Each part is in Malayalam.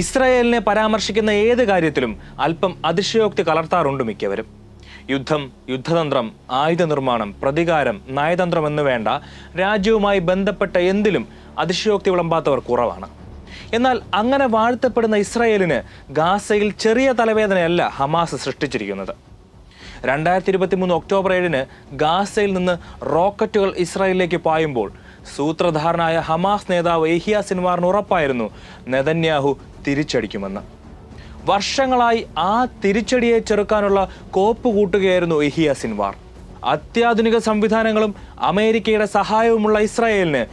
ഇസ്രായേലിനെ പരാമർശിക്കുന്ന ഏത് കാര്യത്തിലും അല്പം അതിശയോക്തി കലർത്താറുണ്ട് മിക്കവരും. യുദ്ധം യുദ്ധതന്ത്രം ആയുധ നിർമ്മാണം പ്രതികാരം നയതന്ത്രം എന്ന് വേണ്ട രാജ്യവുമായി ബന്ധപ്പെട്ട എന്തിലും അതിശയോക്തി വിളമ്പാത്തവർ കുറവാണ്. എന്നാൽ അങ്ങനെ വാഴ്ത്തപ്പെടുന്ന ഇസ്രായേലിന് ഗാസയിൽ ചെറിയ തലവേദനയല്ല ഹമാസ് സൃഷ്ടിച്ചിരിക്കുന്നത്. രണ്ടായിരത്തി ഇരുപത്തി മൂന്ന് ഒക്ടോബർ ഏഴിന് ഗാസയിൽ നിന്ന് റോക്കറ്റുകൾ ഇസ്രായേലിലേക്ക് പായുമ്പോൾ സൂത്രധാരനായ ഹമാസ് നേതാവ് എഹിയ സിൻവാറിന് ഉറപ്പായിരുന്നു നെതന്യാഹു തിരിച്ചടിക്കുമെന്ന്. വർഷങ്ങളായി ആ തിരിച്ചടിയെ ചെറുക്കാനുള്ള കോപ്പ് കൂട്ടുകയായിരുന്നു ഇഹിയ സിൻവാർ. അത്യാധുനിക സംവിധാനങ്ങളും അമേരിക്കയുടെ സഹായവുമുള്ള ഇസ്രായേലിന്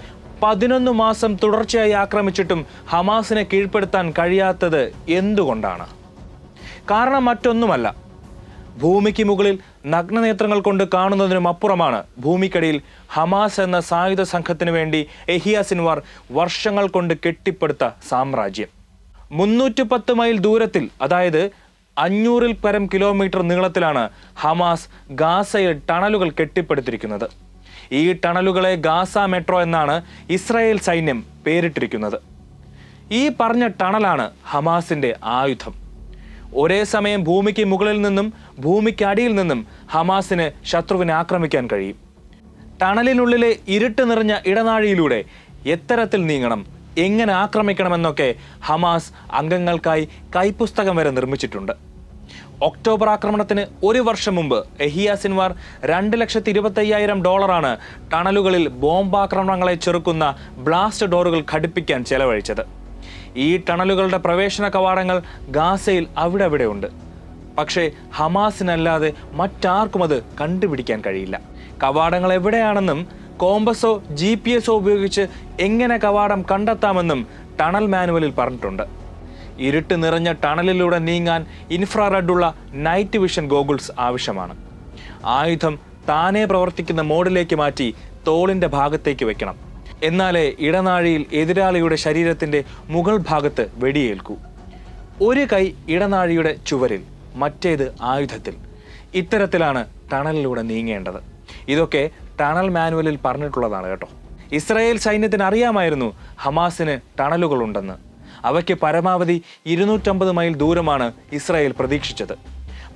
പതിനൊന്ന് മാസം തുടർച്ചയായി ആക്രമിച്ചിട്ടും ഹമാസിനെ കീഴ്പ്പെടുത്താൻ കഴിയാത്തത് എന്തുകൊണ്ടാണ്? കാരണം മറ്റൊന്നുമല്ല. ഭൂമിക്ക് മുകളിൽ നഗ്നനേത്രങ്ങൾ കൊണ്ട് കാണുന്നതിനും അപ്പുറമാണ് ഭൂമിക്കടിയിൽ ഹമാസ് എന്ന സായുധ സംഘത്തിനു വേണ്ടി എഹിയ സിൻവാർ വർഷങ്ങൾ കൊണ്ട് കെട്ടിപ്പടുത്ത സാമ്രാജ്യം. മുന്നൂറ്റി പത്ത് മൈൽ ദൂരത്തിൽ അതായത് അഞ്ഞൂറിൽ പരം കിലോമീറ്റർ നീളത്തിലാണ് ഹമാസ് ഗാസയിൽ ടണലുകൾ കെട്ടിപ്പടുത്തിരിക്കുന്നത്. ഈ ടണലുകളെ ഗാസ മെട്രോ എന്നാണ് ഇസ്രായേൽ സൈന്യം പേരിട്ടിരിക്കുന്നത്. ഈ പറഞ്ഞ ടണലാണ് ഹമാസിന്റെ ആയുധം. ഒരേ സമയം ഭൂമിക്ക് മുകളിൽ നിന്നും ഭൂമിക്ക് അടിയിൽ നിന്നും ഹമാസിന് ശത്രുവിനെ ആക്രമിക്കാൻ കഴിയും. ടണലിനുള്ളിലെ ഇരുട്ട് നിറഞ്ഞ ഇടനാഴിയിലൂടെ എത്തരത്തിൽ നീങ്ങണം എങ്ങനെ ആക്രമിക്കണമെന്നൊക്കെ ഹമാസ് അംഗങ്ങൾക്കായി കൈപ്പുസ്തകം വരെ നിർമ്മിച്ചിട്ടുണ്ട്. ഒക്ടോബർ ആക്രമണത്തിന് ഒരു വർഷം മുമ്പ് എഹിയ സിൻവാർ രണ്ട് ലക്ഷത്തി ഇരുപത്തയ്യായിരം ഡോളറാണ് ടണലുകളിൽ ബോംബാക്രമണങ്ങളെ ചെറുക്കുന്ന ബ്ലാസ്റ്റ് ഡോറുകൾ ഘടിപ്പിക്കാൻ ചെലവഴിച്ചത്. ഈ ടണലുകളുടെ പ്രവേശന കവാടങ്ങൾ ഗാസയിൽ അവിടെ അവിടെ ഉണ്ട്. പക്ഷേ ഹമാസിനല്ലാതെ മറ്റാർക്കും അത് കണ്ടുപിടിക്കാൻ കഴിയില്ല. കവാടങ്ങൾ എവിടെയാണെന്നും കോമ്പസോ ജി പി എസോ ഉപയോഗിച്ച് എങ്ങനെ കവാടം കണ്ടെത്താമെന്നും ടണൽ മാനുവലിൽ പറഞ്ഞിട്ടുണ്ട്. ഇരുട്ട് നിറഞ്ഞ ടണലിലൂടെ നീങ്ങാൻ ഇൻഫ്രാറെഡുള്ള നൈറ്റ് വിഷൻ ഗോഗിൾസ് ആവശ്യമാണ്. ആയുധം താനേ പ്രവർത്തിക്കുന്ന മോഡിലേക്ക് മാറ്റി തോളിന്റെ ഭാഗത്തേക്ക് വെക്കണം. എന്നാലേ ഇടനാഴിയിൽ എതിരാളിയുടെ ശരീരത്തിന്റെ മുകൾ ഭാഗത്ത് വെടിയേൽക്കൂ. ഒരു കൈ ഇടനാഴിയുടെ ചുവരിൽ മറ്റേത് ആയുധത്തിൽ. ഇത്തരത്തിലാണ് ടണലിലൂടെ നീങ്ങേണ്ടത്. ഇതൊക്കെ ടണൽ മാനുവലിൽ പറഞ്ഞിട്ടുള്ളതാണ് കേട്ടോ. ഇസ്രായേൽ സൈന്യത്തിന് അറിയാമായിരുന്നു ഹമാസിന് ടണലുകളുണ്ടെന്ന്. അവയ്ക്ക് പരമാവധി ഇരുന്നൂറ്റമ്പത് മൈൽ ദൂരമാണ് ഇസ്രായേൽ പ്രതീക്ഷിച്ചത്.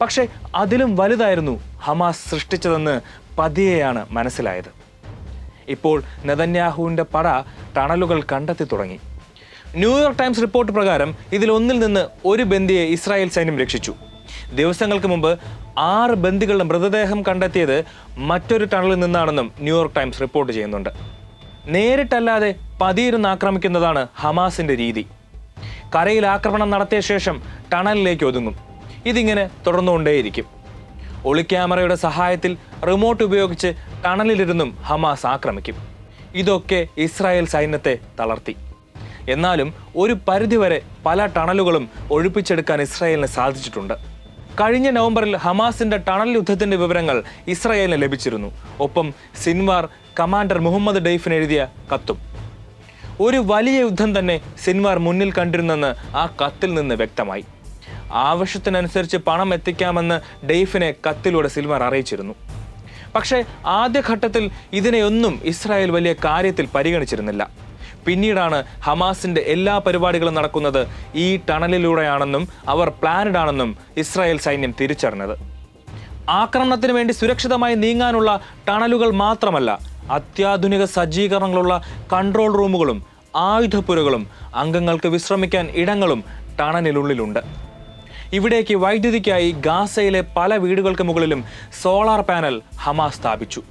പക്ഷേ അതിലും വലുതായിരുന്നു ഹമാസ് സൃഷ്ടിച്ചതെന്ന് പതിയെയാണ് മനസ്സിലായത്. ഇപ്പോൾ നെതന്യാഹുവിന്റെ പട ടണലുകൾ കണ്ടെത്തി തുടങ്ങി. ന്യൂയോർക്ക് ടൈംസ് റിപ്പോർട്ട് പ്രകാരം ഇതിൽ ഒന്നിൽ നിന്ന് ഒരു ബന്ദിയെ ഇസ്രായേൽ സൈന്യം രക്ഷിച്ചു. ദിവസങ്ങൾക്ക് മുമ്പ് ആറ് ബന്ദികളുടെ മൃതദേഹം കണ്ടെത്തിയത് മറ്റൊരു ടണലിൽ നിന്നാണെന്നും ന്യൂയോർക്ക് ടൈംസ് റിപ്പോർട്ട് ചെയ്യുന്നുണ്ട്. നേരിട്ടല്ലാതെ പതിയിരുന്ന് ആക്രമിക്കുന്നതാണ് ഹമാസിന്റെ രീതി. കരയിൽ ആക്രമണം നടത്തിയ ശേഷം ടണലിലേക്ക് ഒതുങ്ങും. ഇതിങ്ങനെ തുടർന്നുകൊണ്ടേയിരിക്കും. ഒളിക്യാമറയുടെ സഹായത്തിൽ റിമോട്ട് ഉപയോഗിച്ച് ടണലിലിരുന്നും ഹമാസ് ആക്രമിക്കും. ഇതൊക്കെ ഇസ്രായേൽ സൈന്യത്തെ തളർത്തി. എന്നാലും ഒരു പരിധിവരെ പല ടണലുകളും ഒഴിപ്പിച്ചെടുക്കാൻ ഇസ്രായേലിന് സാധിച്ചിട്ടുണ്ട്. കഴിഞ്ഞ നവംബറിൽ ഹമാസിന്റെ ടണൽ യുദ്ധത്തിന്റെ വിവരങ്ങൾ ഇസ്രായേലിന് ലഭിച്ചിരുന്നു. ഒപ്പം സിൻവാർ കമാൻഡർ മുഹമ്മദ് ഡെയ്ഫിന് എഴുതിയ കത്തും. ഒരു വലിയ യുദ്ധം തന്നെ സിൻവാർ മുന്നിൽ കണ്ടിരുന്നെന്ന് ആ കത്തിൽ നിന്ന് വ്യക്തമായി. ആവശ്യത്തിനനുസരിച്ച് പണം എത്തിക്കാമെന്ന് ഡെയ്ഫിനെ കത്തിലൂടെ സിൽവാർ അറിയിച്ചിരുന്നു. പക്ഷേ ആദ്യഘട്ടത്തിൽ ഇതിനെയൊന്നും ഇസ്രായേൽ വലിയ കാര്യത്തിൽ പരിഗണിച്ചിരുന്നില്ല. പിന്നീടാണ് ഹമാസിന്റെ എല്ലാ പരിപാടികളും നടക്കുന്നത് ഈ ടണലിലൂടെയാണെന്നും അവർ പ്ലാനഡ് ആണെന്നും ഇസ്രായേൽ സൈന്യം തിരിച്ചറിഞ്ഞത്. ആക്രമണത്തിന് വേണ്ടി സുരക്ഷിതമായി നീങ്ങാനുള്ള ടണലുകൾ മാത്രമല്ല അത്യാധുനിക സജ്ജീകരണങ്ങളുള്ള കൺട്രോൾ റൂമുകളും ആയുധപ്പുരകളും അംഗങ്ങൾക്ക് വിശ്രമിക്കാൻ ഇടങ്ങളും ടണലിനുള്ളിലുണ്ട്. ഇവിടേക്ക് വൈദ്യുതിക്കായി ഗാസയിലെ പല വീടുകൾക്ക് മുകളിലും സോളാർ പാനൽ ഹമാസ് സ്ഥാപിച്ചു.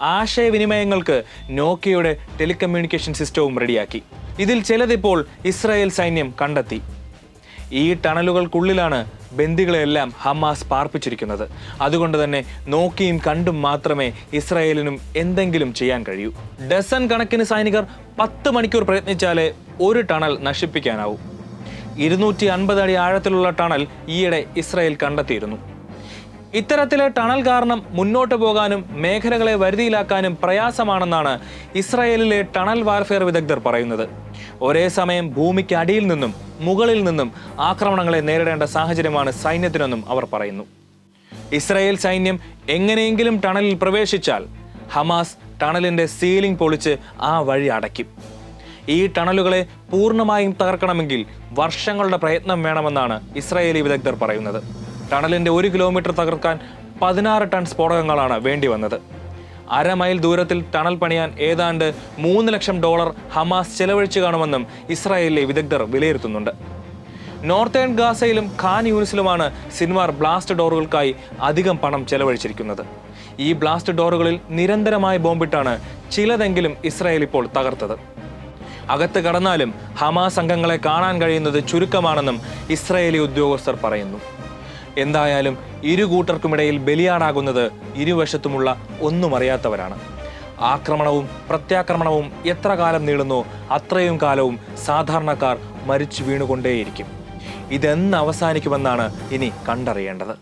ആശയവിനിമയങ്ങൾക്ക് നോക്കിയയുടെ ടെലികമ്മ്യൂണിക്കേഷൻ സിസ്റ്റവും റെഡിയാക്കി. ഇതിൽ ചിലതിപ്പോൾ ഇസ്രായേൽ സൈന്യം കണ്ടെത്തി. ഈ ടണലുകൾക്കുള്ളിലാണ് ബന്ദികളെല്ലാം ഹമാസ് പാർപ്പിച്ചിരിക്കുന്നത്. അതുകൊണ്ട് തന്നെ നോക്കിയും കണ്ടും മാത്രമേ ഇസ്രായേലിനും എന്തെങ്കിലും ചെയ്യാൻ കഴിയൂ. ഡസൻ കണക്കിന് സൈനികർ പത്ത് മണിക്കൂർ പ്രയത്നിച്ചാലേ ഒരു ടണൽ നശിപ്പിക്കാനാവൂ. ഇരുന്നൂറ്റി അൻപത് അടി ആഴത്തിലുള്ള ടണൽ ഈയിടെ ഇസ്രായേൽ കണ്ടെത്തിയിരുന്നു. ഇത്തരത്തിലെ ടണൽ കാരണം മുന്നോട്ട് പോകാനും മേഖലകളെ വരുതിയിലാക്കാനും പ്രയാസമാണെന്നാണ് ഇസ്രായേലിലെ ടണൽ വാർഫെയർ വിദഗ്ധർ പറയുന്നത്. ഒരേ സമയം ഭൂമിക്ക് അടിയിൽ നിന്നും മുകളിൽ നിന്നും ആക്രമണങ്ങളെ നേരിടേണ്ട സാഹചര്യമാണ് സൈന്യത്തിനെന്നും അവർ പറയുന്നു. ഇസ്രായേൽ സൈന്യം എങ്ങനെയെങ്കിലും ടണലിൽ പ്രവേശിച്ചാൽ ഹമാസ് ടണലിന്റെ സീലിംഗ് പൊളിച്ച് ആ വഴി അടയ്ക്കും. ഈ ടണലുകളെ പൂർണമായും തകർക്കണമെങ്കിൽ വർഷങ്ങളുടെ പ്രയത്നം വേണമെന്നാണ് ഇസ്രായേലി വിദഗ്ധർ പറയുന്നത്. ടണലിന്റെ ഒരു കിലോമീറ്റർ തകർക്കാൻ പതിനാറ് ടൺ സ്ഫോടകങ്ങളാണ് വേണ്ടി വന്നത്. അരമൈൽ ദൂരത്തിൽ ടണൽ പണിയാൻ ഏതാണ്ട് മൂന്ന് ലക്ഷം ഡോളർ ഹമാസ് ചെലവഴിച്ചു കാണുമെന്നും ഇസ്രായേലിലെ വിദഗ്ധർ വിലയിരുത്തുന്നുണ്ട്. നോർത്തേൺ ഗാസയിലും ഖാൻ യൂണിസിലുമാണ് സിൻവാർ ബ്ലാസ്റ്റ് ഡോറുകൾക്കായി അധികം പണം ചെലവഴിച്ചിരിക്കുന്നത്. ഈ ബ്ലാസ്റ്റ് ഡോറുകളിൽ നിരന്തരമായി ബോംബിട്ടാണ് ചിലതെങ്കിലും ഇസ്രായേൽ ഇപ്പോൾ തകർത്തത്. അകത്ത് കടന്നാലും ഹമാസ് അംഗങ്ങളെ കാണാൻ കഴിയുന്നത് ചുരുക്കമാണെന്നും ഇസ്രായേലി ഉദ്യോഗസ്ഥർ പറയുന്നു. എന്തായാലും ഇരു കൂട്ടർക്കുമിടയിൽ ബലിയാടാകുന്നത് ഇരുവശത്തുമുള്ള ഒന്നും അറിയാത്തവരാണ്. ആക്രമണവും പ്രത്യാക്രമണവും എത്ര കാലം നീളുന്നോ അത്രയും കാലവും സാധാരണക്കാർ മരിച്ചു വീണുകൊണ്ടേയിരിക്കും. ഇതെന്ന് അവസാനിക്കുമെന്നാണ് ഇനി കണ്ടറിയേണ്ടത്.